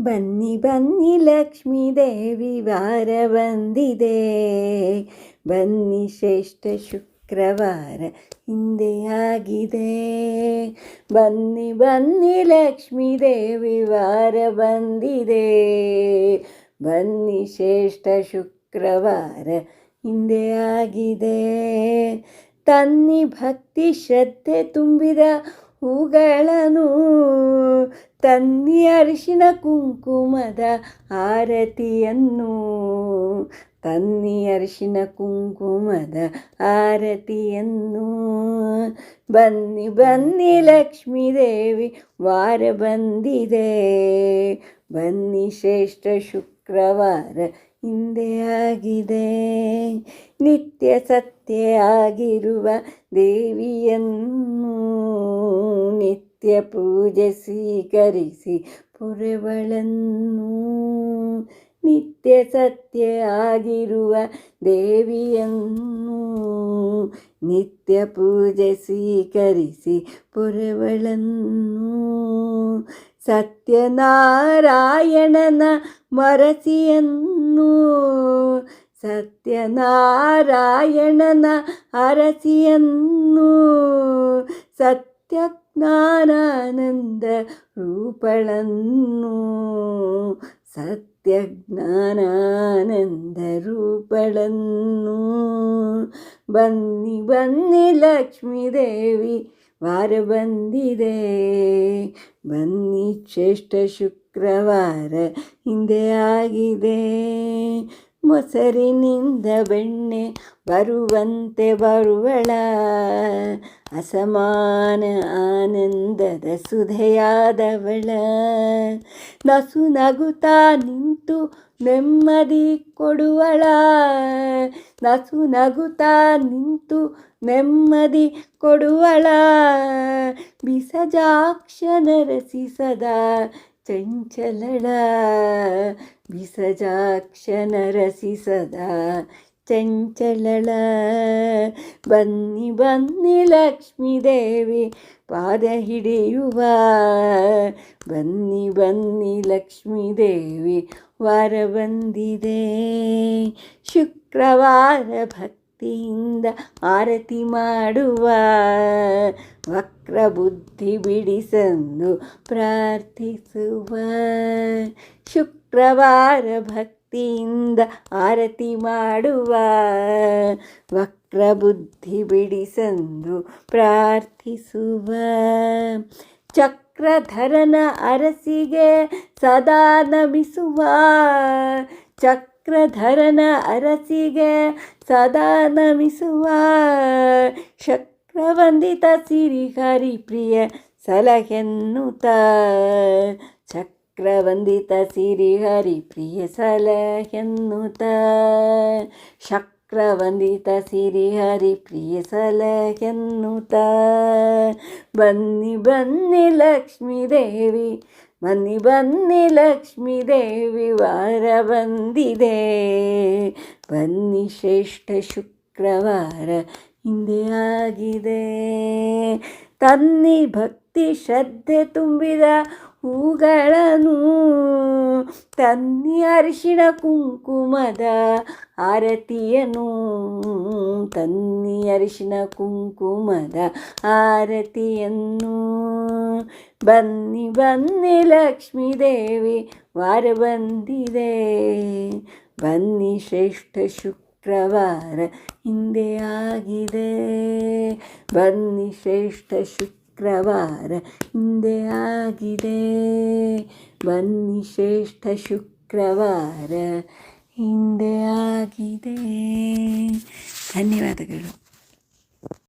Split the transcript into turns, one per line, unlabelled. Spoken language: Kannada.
ಬನ್ನಿ ಬನ್ನಿ ಲಕ್ಷ್ಮೀ ದೇವಿ ವಾರ ಬಂದಿದೆ. ಬನ್ನಿ ಶ್ರೇಷ್ಠ ಶುಕ್ರವಾರ ಹಿಂದೆ ಆಗಿದೆ. ಬನ್ನಿ ಬನ್ನಿ ಲಕ್ಷ್ಮೀ ದೇವಿ ವಾರ ಬಂದಿದೆ. ಬನ್ನಿ ಶ್ರೇಷ್ಠ ಶುಕ್ರವಾರ ಹಿಂದೆ ಆಗಿದೆ. ತನ್ನಿ ಭಕ್ತಿ ಶ್ರದ್ಧೆ ತುಂಬಿದ ಹೂಗಳನ್ನು ತನ್ನಿ ಅರಿಶಿನ ಕುಂಕುಮದ ಆರತಿಯನ್ನು ತನ್ನಿ ಅರಿಶಿನ ಕುಂಕುಮದ ಆರತಿಯನ್ನು. ಬನ್ನಿ ಬನ್ನಿ ಲಕ್ಷ್ಮೀ ದೇವಿ, ವಾರ ಬಂದಿದೆ. ಬನ್ನಿ ಶ್ರೇಷ್ಠ ಶುಕ್ರವಾರ, ಹಿಂದೆ ಆಗಿದೆ. ನಿತ್ಯ ಸತ್ಯ ಆಗಿರುವ ದೇವಿಯನ್ನು, ನಿತ್ಯ ಪೂಜೆ ಸ್ವೀಕರಿಸಿ ಪುರವಳನ್ನು ನಿತ್ಯ ಸತ್ಯ ಆಗಿರುವ ದೇವಿಯನ್ನು ನಿತ್ಯ ಪೂಜೆ ಸ್ವೀಕರಿಸಿ ಪುರವಳನ್ನು ಸತ್ಯನಾರಾಯಣನ ಮರಸಿಯನ್ನು ಸತ್ಯನಾರಾಯಣನ ಅರಸಿಯನ್ನು ಸತ್ಯಜ್ಞಾನಾನಂದ ರೂಪಳನ್ನು ಸತ್ಯಜ್ಞಾನಾನಂದ ರೂಪಳನ್ನು ಬನ್ನಿ ಬನ್ನಿ ಲಕ್ಷ್ಮೀ ದೇವಿ ವಾರ ಬಂದಿದೆ ಬನ್ನಿ ಶ್ರೇಷ್ಠ ಶುಕ್ರವಾರ ಹಿಂದೆ ಆಗಿದೆ ಮೊಸರಿನಿಂದ ಬೆಣ್ಣೆ ಬರುವಂತೆ ಬರುವಳ. ಅಸಮಾನ ಆನಂದದ ಸುಧೆಯಾದವಳ. ನಸು ನಗುತ್ತಾ ನಿಂತು ನೆಮ್ಮದಿ ಕೊಡುವಳ. ನಸು ನಗುತ್ತಾ ನಿಂತು ನೆಮ್ಮದಿ ಕೊಡುವಳ. ಬಿಸಜಾಕ್ಷನ ರಸಿಸದ ಚಂಚಲಳ. ಬಿಸಜಾಕ್ಷನ ರಸಿಸದ ಚಂಚಲಳ. ಬನ್ನಿ ಬನ್ನಿ ಲಕ್ಷ್ಮೀ ದೇವಿ, ಪಾದ ಹಿಡಿಯುವ. ಬನ್ನಿ ಬನ್ನಿ ಲಕ್ಷ್ಮೀ ದೇವಿ, ವಾರ ಬಂದಿದೆ. ಶುಕ್ರವಾರ ಭಕ್ತಿಯಿಂದ ಆರತಿ ಮಾಡುವ. ವಕ್ರ ಬುದ್ಧಿ ಬಿಡಿಸನ್ನು ಪ್ರಾರ್ಥಿಸುವ. ಶುಕ್ರವಾರ ಭಕ್ತಿಯಿಂದ ಆರತಿ ಮಾಡುವ. ವಕ್ರ ಬುದ್ಧಿ ಬಿಡಿಸಂದು ಪ್ರಾರ್ಥಿಸುವ. ಚಕ್ರಧರನ ಅರಸಿಗೆ ಸದಾ ನಮಿಸುವ. ಚಕ್ರಧರನ ಅರಸಿಗೆ ಸದಾ ನಮಿಸುವ. ಚಕ್ರವಂದಿತ ಸಿರಿಹರಿ ಪ್ರಿಯ ಸಲಹೆನ್ನುತ್ತ ಚಕ್ರವಂದಿತ ಸಿರಿಹರಿ ಪ್ರಿಯ ಶಕ್ರವಂದಿತ ಚಕ್ರವಂದಿತ ಸಿರಿಹರಿ ಪ್ರಿಯ ಸಲಹೆನ್ನುತ. ಬನ್ನಿ ಬನ್ನಿ ಲಕ್ಷ್ಮೀ ದೇವಿ, ಬನ್ನಿ ಬನ್ನಿ ಲಕ್ಷ್ಮೀ ದೇವಿ, ವಾರ ಬಂದಿದೆ. ಬನ್ನಿ ಶ್ರೇಷ್ಠ ಶುಕ್ರವಾರ ಹಿಂದೆ ಆಗಿದೆ. ತನ್ನಿ ಭಕ್ತಿ ಶ್ರದ್ಧೆ ತುಂಬಿದ ಹೂಗಳನ್ನು ತನ್ನಿ ಅರಿಶಿಣ ಕುಂಕುಮದ ಆರತಿಯನು. ತನ್ನಿ ಅರಿಶಿಣ ಕುಂಕುಮದ ಆರತಿಯನ್ನು. ಬನ್ನಿ ಬನ್ನಿ ಲಕ್ಷ್ಮೀ ದೇವಿ, ವಾರ ಬಂದಿದೆ. ಬನ್ನಿ ಶ್ರೇಷ್ಠ ಶುಕ್ರವಾರ ಹಿಂದೆ ಆಗಿದೆ. ಬನ್ನಿ ಶ್ರೇಷ್ಠ ಶುಕ್ರವಾರ ಹಿಂದೆ ಆಗಿದೆ. ಬನ್ನಿ ಶ್ರೇಷ್ಠ ಶುಕ್ರವಾರ ಹಿಂದೆ ಆಗಿದೆ. ಧನ್ಯವಾದಗಳು.